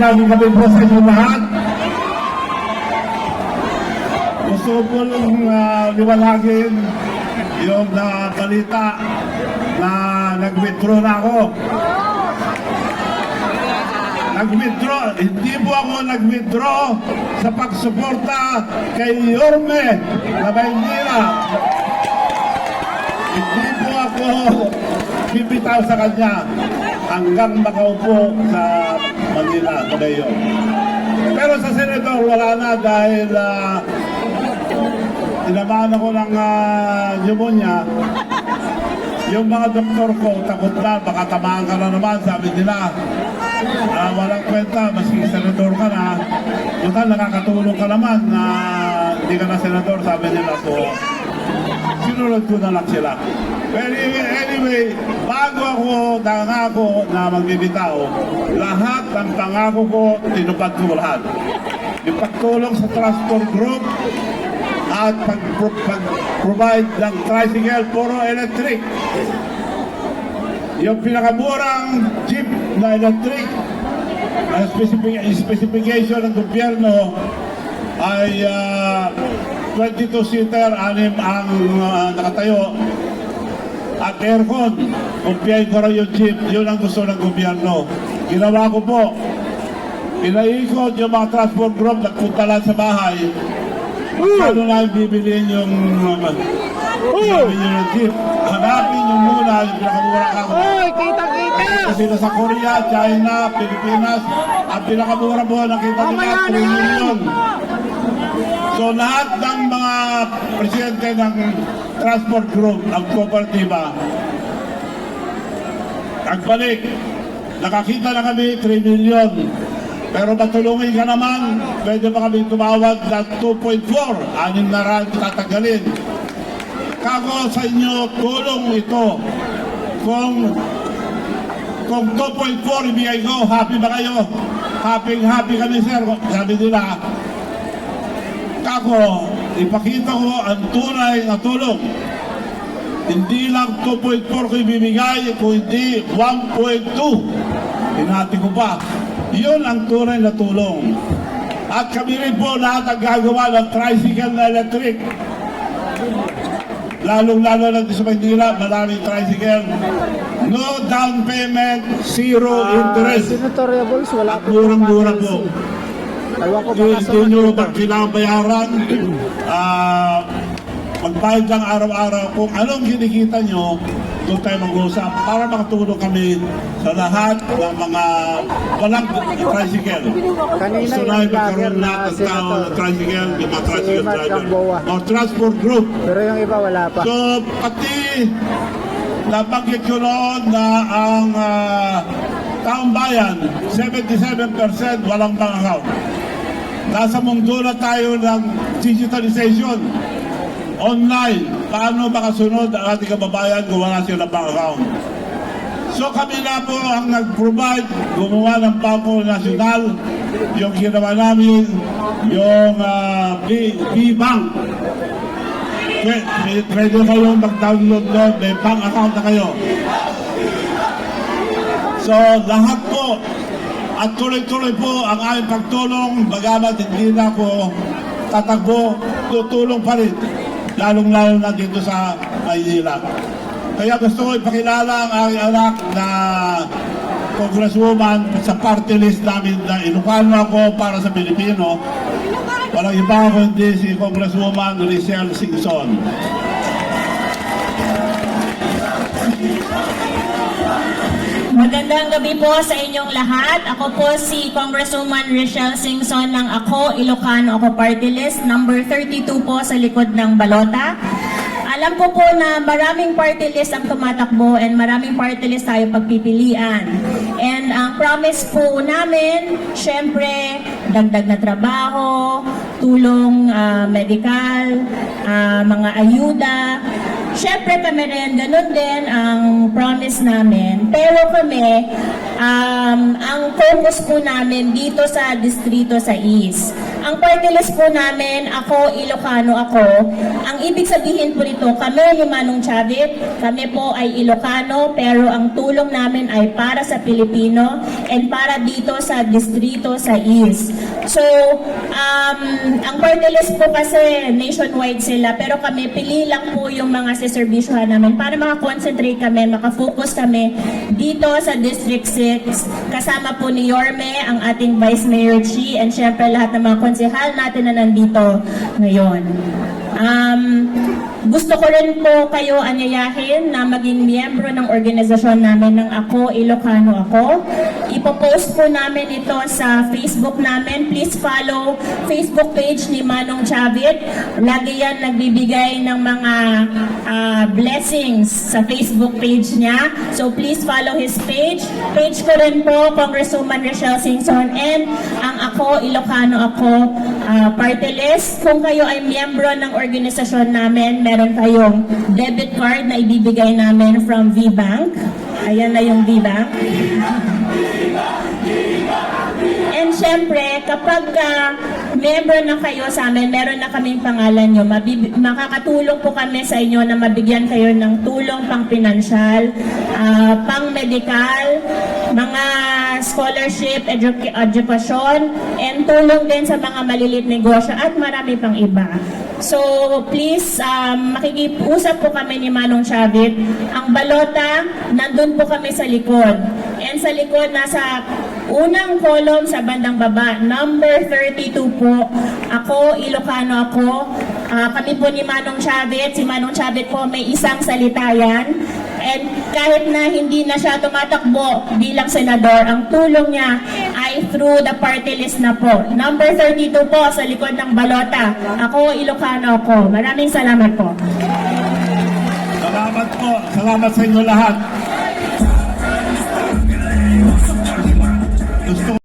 Magandang gabi po sa inyo lahat. Gusto ko lang uh, yung na balita na nag-withdraw na ako. Nag-withdraw, hindi po ako nag-withdraw sa pagsuporta kay Yorme na Maynila. Hindi po ako bibitaw sa kanya hanggang makaupo sa Manila, Mayor. Pero sa Senador, wala na dahil uh, tinamaan ako ng ah, pneumonia. Yung mga doktor ko, takot na, baka tamaan ka na naman, sabi nila. Ah, walang kwenta, maski senador ka na. Total, nakakatulong ka naman na hindi ka na senador, sabi nila. So, sinunod ko na lang sila. Pero anyway, bago ako nangako na magbibitaw, lahat ng pangako ko, tinupad ko lahat. Yung pagtulong sa transport group, at pag- pag-provide ng tricycle, puro electric. Yung pinakamurang jeep na electric, ang specific, specification ng gobyerno ay ah, 22-seater, anim ang ah, nakatayo, at aircon. Kumpiyahin ko rin yung jeep, yun ang gusto ng gobyerno. Ginawa ko po, Pinaikot yung mga transport group, nagpunta lang sa bahay. Paano na bibiliin yung uh, sabi nyo ng jeep? Hanapin nyo muna yung pinakamura ako. Hoy, kita-kita! Kasi nasa Korea, China, Pilipinas, ang pinakamura po nakita nila 3 million. So lahat ng mga presidente ng transport group, ang kooperatiba, nagbalik. Nakakita na kami 3 million. Pero matulungin ka naman, pwede ba kami tumawag na 2.4, anim na rand tatagalin. Kako sa inyo, tulong ito. Kung kung 2.4 ibigay ko, happy ba kayo? Happy, happy kami sir. Sabi nila, kako, ipakita ko ang tunay na tulong. Hindi lang 2.4 ko ibibigay, kundi 1.2. Hinati ko pa. Yun ang tunay na tulong. At kami rin po lahat ang gagawa ng tricycle na electric. Lalong-lalo lang sa Maynila, maraming tricycle. No down payment, zero interest. Senatoriables, wala At murang-mura po. Ewan ko Hindi baka sa hindi nyo Manila. pag kailangan bayaran, ah, magbayad lang araw-araw. Kung anong kinikita nyo, doon tayo mag-uusap para makatulong kami sa lahat ng mga walang tricycle. Kanina Gusto yung na vlogger magkaroon na lahat ng tao ng tricycle, yung mga tricycle driver. Gamboa. O transport group. Pero yung iba wala pa. So, pati nabanggit ko noon na ang ah, taong bayan, 77% walang bank account. Nasa mundo na tayo ng digitalization. Online, paano makasunod ang ating kababayan kung wala sila bank account? So kami na po ang nag-provide, gumawa ng Bangko Nasyonal, yung ginawa namin, yung uh, B-Bank. Pwede, pwede kayong mag-download doon, may bank account na kayo. So, lahat po, at tuloy-tuloy po ang aming pagtulong, bagamat hindi na ako tatakbo, tutulong pa rin, lalong-lalo na dito sa Maynila. Kaya gusto ko ipakilala ang aking anak na congresswoman sa party list namin na Ilocano ako para sa Pilipino. Walang iba kundi si Congresswoman Rizal Singson. Magandang gabi po sa inyong lahat. Ako po si Congresswoman Rochelle Singson ng Ako, Ilocano Ako Party List, number 32 po sa likod ng balota. Alam ko po na maraming party list ang tumatakbo and maraming party list tayo pagpipilian. And ang promise po namin, syempre, dagdag na trabaho, tulong ah, medical, ah, mga ayuda, Siyempre kami rin, ganun din ang promise namin. Pero kami, um, ang focus po namin dito sa distrito sa East. Ang party list po namin, ako, Ilocano ako. Ang ibig sabihin po nito, kami ni Manong Chavit, kami po ay Ilocano, pero ang tulong namin ay para sa Pilipino and para dito sa distrito sa East. So, um, ang party list po kasi nationwide sila, pero kami pili lang po yung mga siservisyohan namin para makakonsentrate kami, makafocus kami dito sa District 6. Kasama po ni Yorme, ang ating Vice Mayor Chi, and syempre lahat ng mga konsehal natin na nandito ngayon. Um, gusto ko rin po kayo anyayahin na maging miyembro ng organisasyon namin ng Ako, Ilocano Ako. Ipopost po namin ito sa Facebook namin. Please follow Facebook page ni Manong Chavit. Lagi yan nagbibigay ng mga ah, blessings sa Facebook page niya. So please follow his page. Page ko rin po, Congresswoman Rochelle Singson and ang Ako, Ilocano Ako ah, party list. Kung kayo ay miyembro ng organisasyon namin, meron kayong debit card na ibibigay namin from VBank. Ayan na yung VBank. And syempre, kapag ah, member na kayo sa amin, meron na kaming pangalan nyo, mabib- makakatulong po kami sa inyo na mabigyan kayo ng tulong pang pinansyal, ah, pang medical, mga scholarship, edu- edukasyon, and tulong din sa mga malilit negosyo at marami pang iba. So, please, um, makikipusap po kami ni Manong Chavit. Ang balota, nandun po kami sa likod. And sa likod, nasa unang column sa bandang baba, number 32 po. Ako, Ilocano ako. Ah, kami po ni Manong Chavit. Si Manong Chavit po may isang salita yan. And kahit na hindi na siya tumatakbo bilang senador, ang tulong niya through the party list na po. Number 32 po sa likod ng balota. Ako, Ilocano ako. Maraming salamat po. Salamat po. Salamat sa inyo lahat.